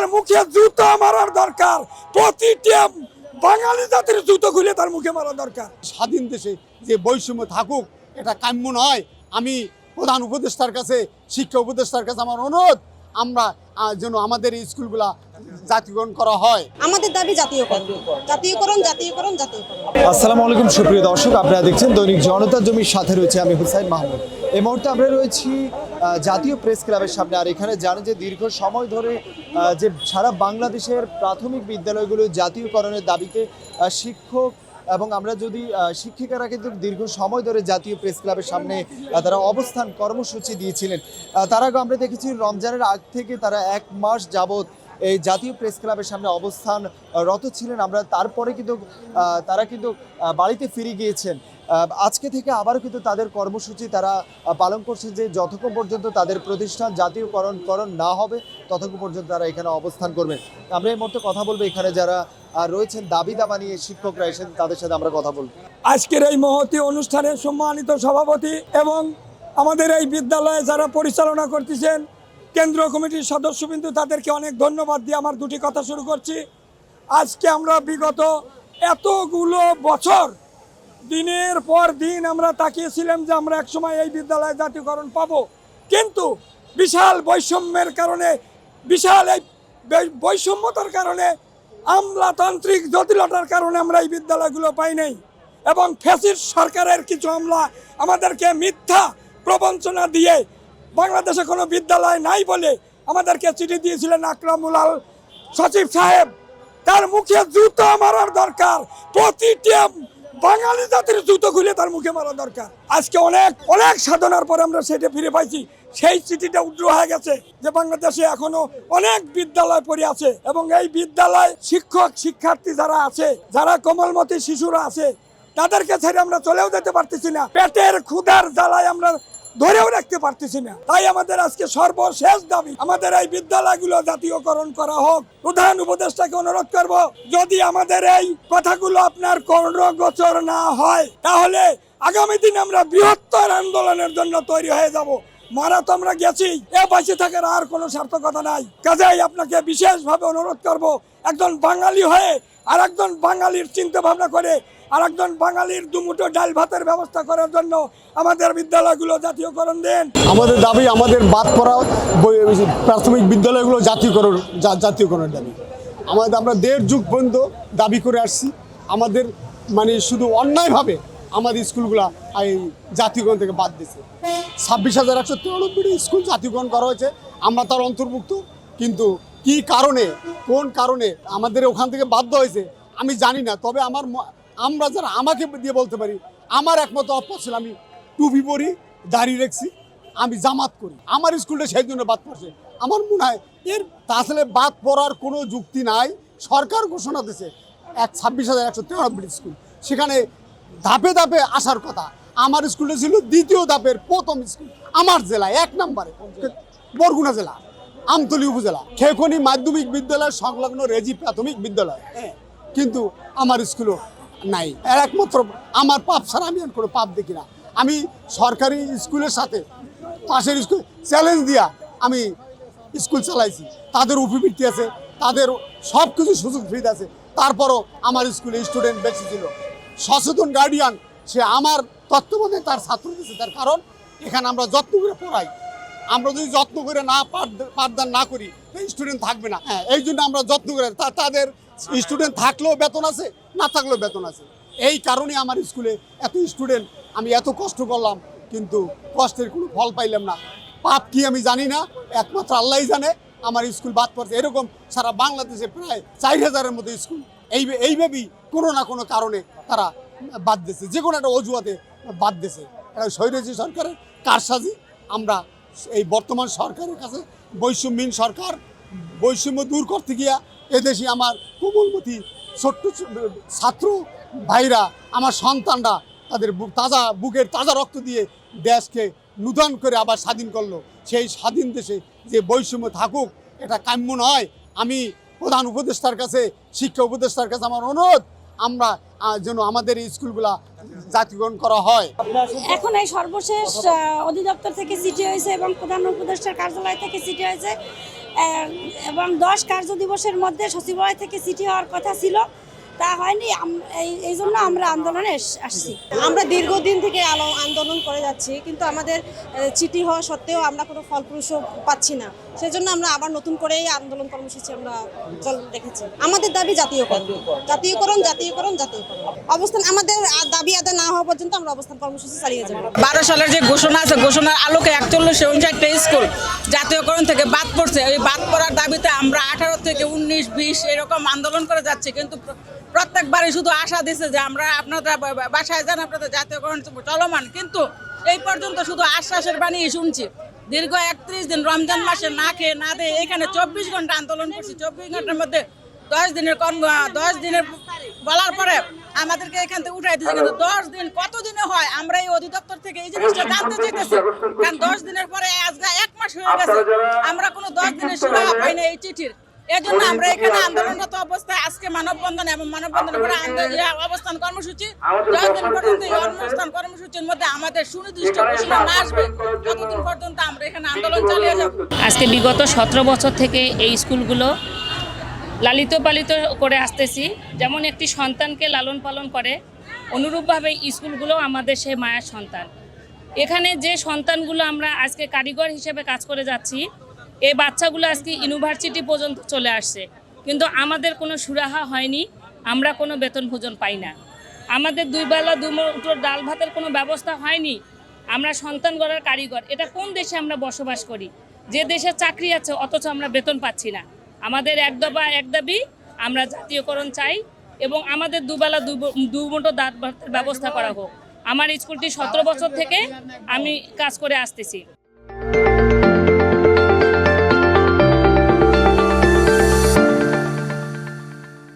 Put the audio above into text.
তার মুখে জুতো মারার দরকার। প্রতিটি বাঙালি জাতির জুতো খুলে তার মুখে মারা দরকার। স্বাধীন দেশে যে বৈষম্য থাকুক এটা কাম্য নয়। আমি প্রধান উপদেষ্টার কাছে শিক্ষা উপদেষ্টার কাছে আমার অনুরোধ আমরা যেন আমাদের এই স্কুলগুলা জাতীয়করণ করা হয়। আমাদের দাবি জাতীয়করণ। জাতীয়করণ জাতীয়করণ জাতীয়করণ। আসসালামু আলাইকুম সুপ্রিয় দর্শক আপনারা দেখছেন দৈনিক জনতা জমির সাথে রয়েছে আমি হুসাইন মাহমুদ। এই মুহূর্তে আমরা রয়েছি জাতীয় প্রেস ক্লাবের সামনে। আর এখানে জানেন যে দীর্ঘ সময় ধরে যে সারা বাংলাদেশের প্রাথমিক বিদ্যালয়গুলো জাতীয়করণের দাবিতে শিক্ষক এবং আমরা যদি শিক্ষিকারা কিন্তু দীর্ঘ সময় ধরে জাতীয় প্রেস ক্লাবের সামনে তারা অবস্থান কর্মসূচি দিয়েছিলেন। তার আমরা দেখেছি রমজানের আগ থেকে তারা এক মাস যাবত এই জাতীয় প্রেস ক্লাবের সামনে অবস্থান রত ছিলেন। আমরা তারপরে কিন্তু তারা কিন্তু বাড়িতে ফিরে গিয়েছেন। আজকে থেকে আবারও কিন্তু তাদের কর্মসূচি তারা পালন করছে যে যতক্ষণ পর্যন্ত তাদের প্রতিষ্ঠান জাতীয়করণ করণ না হবে, ততক্ষণ পর্যন্ত তারা এখানে অবস্থান করবেন আমরা এই মুহূর্তে কথা বলব এখানে যারা রয়েছেন, দাবি দাবা নিয়ে শিক্ষকরা এসেছেন তাদের সাথে আমরা কথা বলব। আজকের এই মহতি অনুষ্ঠানের সম্মানিত সভাপতি এবং আমাদের এই বিদ্যালয়ে যারা পরিচালনা করতেছেন, কেন্দ্রীয় কমিটির সদস্যবৃন্দ, তাদেরকে অনেক ধন্যবাদ দিয়ে আমার দুটি কথা শুরু করছি। আজকে আমরা বিগত এতগুলো বছর দিনের পর দিন আমরা তাকিয়েছিলাম যে আমরা একসময় এই বিদ্যালয়ে জাতীয়করণ পাব। কিন্তু বিশাল বৈষম্যের কারণে, বিশাল এই বৈষম্যতার কারণে, আমলাতান্ত্রিক জটিলতার কারণে আমরা এই বিদ্যালয়গুলো পাই নাই। এবং ফ্যাসিস সরকারের কিছু আমলা আমাদেরকে মিথ্যা প্রবঞ্চনা দিয়ে বাংলাদেশে কোনো বিদ্যালয় নাই বলে আমাদেরকে চিঠি দিয়েছিলেন আকরামুল আল সচিব সাহেব। তার মুখে জুতো মারার দরকার। প্রতিটি বাঙালি জাতির জুতো খুলে তার মুখে মারা দরকার। আজকে অনেক অনেক সাধনার পরে আমরা সেটা ফিরে পাইছি। সেই চিঠিটা উদ্র হয়ে গেছে যে বাংলাদেশে এখনও অনেক বিদ্যালয় পড়ে আছে এবং এই বিদ্যালয় শিক্ষক, শিক্ষার্থী যারা আছে, যারা কোমলমতি শিশুরা আছে, তাদেরকে ছেড়ে আমরা চলেও যেতে পারতেছি না। পেটের ক্ষুধার জ্বালায় আমরা ধরেও রাখতে পারতেছি না। তাই আমাদের আজকে সর্বশেষ দাবি, আমাদের এই বিদ্যালয়গুলো জাতীয়করণ করা হোক। প্রধান উপদেষ্টাকে অনুরোধ করব, যদি আমাদের এই কথাগুলো আপনার কর্ণগোচর না হয়, তাহলে আগামী দিন আমরা বৃহত্তর আন্দোলনের জন্য তৈরি হয়ে যাব। মারা তো আমরা গেছি। এ পাশে থাকার আর কোনো সার্থকতা নাই। কাজেই আপনাকে বিশেষভাবে অনুরোধ করব, একজন বাঙালি হয়ে আর একজন বাঙালির চিন্তা ভাবনা করে আর একজন বাঙালির দুমুটো ডাল ভাতের ব্যবস্থা করার জন্য আমাদের বিদ্যালয়গুলো জাতীয়করণ দেন। আমাদের দাবি, আমাদের বাদ পড়া প্রাথমিক বিদ্যালয়গুলো জাতীয়করণ জাতীয়করণের দাবি। আমাদের, আমরা দেড় যুগ পর্যন্ত দাবি করে আসছি। আমাদের মানে শুধু অন্যায়ভাবে আমাদের স্কুলগুলা এই জাতীয়করণ থেকে বাদ দিছে। ছাব্বিশ হাজার একশো তিরানব্বইটি স্কুল জাতীয়করণ করা হয়েছে। আমরা তার অন্তর্ভুক্ত। কিন্তু কি কারণে, কোন কারণে আমাদের ওখান থেকে বাধ্য হয়েছে, আমি জানি না। তবে আমার আমরা যারা আমাকে দিয়ে বলতে পারি, আমার একমাত্র অভ্যাস ছিল, আমি টুপি পরি, দাড়ি রেখছি, আমি জামাত করি। আমার স্কুলটা সেই জন্য বাদ পড়ছে। আমার মনে হয় এর তাহলে বাদ পড়ার কোনো যুক্তি নাই। সরকার ঘোষণা দিয়েছে এক ছাব্বিশ হাজার একশো তিরানব্বই স্কুল। সেখানে ধাপে ধাপে আসার কথা। আমার স্কুলটা ছিল দ্বিতীয় ধাপের প্রথম স্কুল। আমার জেলায় এক নম্বরে, বরগুনা জেলা, আমতলী উপজেলা। খেকনি মাধ্যমিক বিদ্যালয় সংলগ্ন রেজি প্রাথমিক বিদ্যালয়। হ্যাঁ কিন্তু আমার স্কুলও নাই। এর একমাত্র আমার পাপ ছাড়া আমি আর কোনো পাপ দেখি না। আমি সরকারি স্কুলের সাথে পাশের স্কুল চ্যালেঞ্জ দিয়া আমি স্কুল চালাইছি। তাদের উপবৃত্তি আছে, তাদের সব কিছু সুযোগ সুবিধা আছে। তারপরও আমার স্কুলে স্টুডেন্ট বেশি ছিল। সচেতন গার্ডিয়ান সে আমার তত্ত্বাবধানে তার ছাত্র দিচ্ছে তার কারণ, এখানে আমরা যত্ন করে পড়াই। আমরা যদি যত্ন করে না পাঠ- পাঠদান না করি স্টুডেন্ট থাকবে না। হ্যাঁ এই জন্য আমরা যত্ন করে তাদের স্টুডেন্ট থাকলেও বেতন আছে, না থাকলেও বেতন আছে। এই কারণে আমার স্কুলে এত স্টুডেন্ট আমি এত কষ্ট করলাম, কিন্তু কষ্টের কোনো ফল পাইলাম না। পাপ কি আমি জানি না, একমাত্র আল্লাহই জানে, আমার স্কুল বাদ পড়ছে। এরকম সারা বাংলাদেশে প্রায় চার হাজারের মতো স্কুল এই এইভাবেই কোনো না কোনো কারণে তারা বাদ দিয়েছে। যে কোনো একটা অজুহাতে বাদ দিয়েছে। এটা স্বৈরাজী সরকারের কারসাজি। আমরা এই বর্তমান সরকারের কাছে বৈষম্যহীন সরকার, বৈষম্য দূর করতে গিয়া এদেশে আমার কোমলমতি ছোট্ট ছাত্র ভাইরা, আমার সন্তানরা তাদের তাজা বুকের তাজা রক্ত দিয়ে দেশকে নূতন করে আবার স্বাধীন করল। সেই স্বাধীন দেশে যে বৈষম্য থাকুক, এটা কাম্য নয়। আমি প্রধান উপদেষ্টার কাছে, শিক্ষা উপদেষ্টার কাছে আমার অনুরোধ আমরা যেন আমাদের এই স্কুলগুলা জাতীয়করণ করা হয়। এখন এই সর্বশেষ অধিদপ্তর থেকে চিঠি হয়েছে এবং প্রধান উপদেষ্টার কার্যালয় থেকে চিঠি হয়েছে। এবং দশ কার্য দিবসের মধ্যে সচিবালয় থেকে চিঠি হওয়ার কথা ছিল। তা হয়নি এই এই জন্য আমরা আন্দোলনে আসছি। আমরা দীর্ঘদিন থেকে আলো- আন্দোলন করে যাচ্ছি কিন্তু আমাদের চিঠি হওয়া সত্ত্বেও আমরা কোনো ফলপ্রসূ পাচ্ছি না। সেজন্য আমরা আবার নতুন করে এই আন্দোলন কর্মসূচি আমরা চল রেখেছি। আমাদের দাবি জাতীয়করণ। জাতীয়করণ জাতীয়করণ জাতীয়করণ। অবস্থান, আমাদের দাবি আদায় না হওয়া পর্যন্ত আমরা অবস্থান কর্মসূচি চালিয়ে যাব। বারো সালের যে ঘোষণা আছে, ঘোষণার আলোকে একচল্লিশে উনষাটটা স্কুল জাতীয়করণ থেকে বাদ পড়ছে। ওই বাদ পড়ার দাবিতে আমরা আঠারো থেকে উনিশ, বিশ এরকম আন্দোলন করে যাচ্ছি। কিন্তু প্র- প্রত্যেকবারই শুধু আশা দিছে যে আমরা আপনারা বাসায় যান, আপনাদের জাতীয়করণ চলমান। কিন্তু এই পর্যন্ত শুধু আশ্বাসের বাণী শুনছি। দীর্ঘ একত্রিশ দিন রমজান মাসে না খেয়ে না দিয়ে এখানে চব্বিশ ঘণ্টা আন্দোলন করছি। চব্বিশ ঘণ্টার মধ্যে দশ দিনের কর্ম দশ দিনের বলার পরে আমাদেরকে এখান থেকে উঠাই দিয়েছে। কিন্তু দশ দিন কত দিনে হয়? আমরা এই অধিদপ্তর থেকে এই জিনিসটা জানতে চাইতেছি। কারণ দশ দিনের পরে আজকে এক মাস হয়ে গেছে। আমরা কোনো দশ দিনের সুরাহা পাই না এই চিঠির। এই জন্য আমরা এখানে আন্দোলনরত অবস্থায় আজকে মানববন্ধন এবং মানববন্ধনের পরে আন্দোলন অবস্থান কর্মসূচি যতদিন পর্যন্ত এই অবস্থান কর্মসূচির মধ্যে আমাদের সুনির্দিষ্ট ঘোষণা না আসবে। আন্দোলন চালিয়ে যাব আজকে বিগত সতেরো বছর থেকে এই স্কুলগুলো লালিত পালিত করে আসতেছি। যেমন একটি সন্তানকে লালন পালন করে, অনুরূপভাবে স্কুলগুলো আমাদের সেই মায়ের সন্তান। এখানে যে সন্তানগুলো আমরা আজকে কারিগর হিসেবে কাজ করে যাচ্ছি, এই বাচ্চাগুলো আজকে ইউনিভার্সিটি পর্যন্ত চলে আসছে। কিন্তু আমাদের কোনো সুরাহা হয়নি, আমরা কোনো বেতন ভোজন পাই না। আমাদের দুই বেলা দু মুঠো ডাল ভাতের কোনো ব্যবস্থা হয়নি আমরা সন্তান গড়ার কারিগর, এটা কোন দেশে আমরা বসবাস করি? যে দেশে চাকরি আছে, অথচ আমরা বেতন পাচ্ছি না। আমাদের এক দফা এক দাবি, আমরা জাতীয়করণ চাই এবং আমাদের দুবেলা দু- দু মুঠো দাঁত ব্যবস্থা করা হোক। আমার স্কুলটি সতেরো বছর থেকে আমি কাজ করে আসতেছি।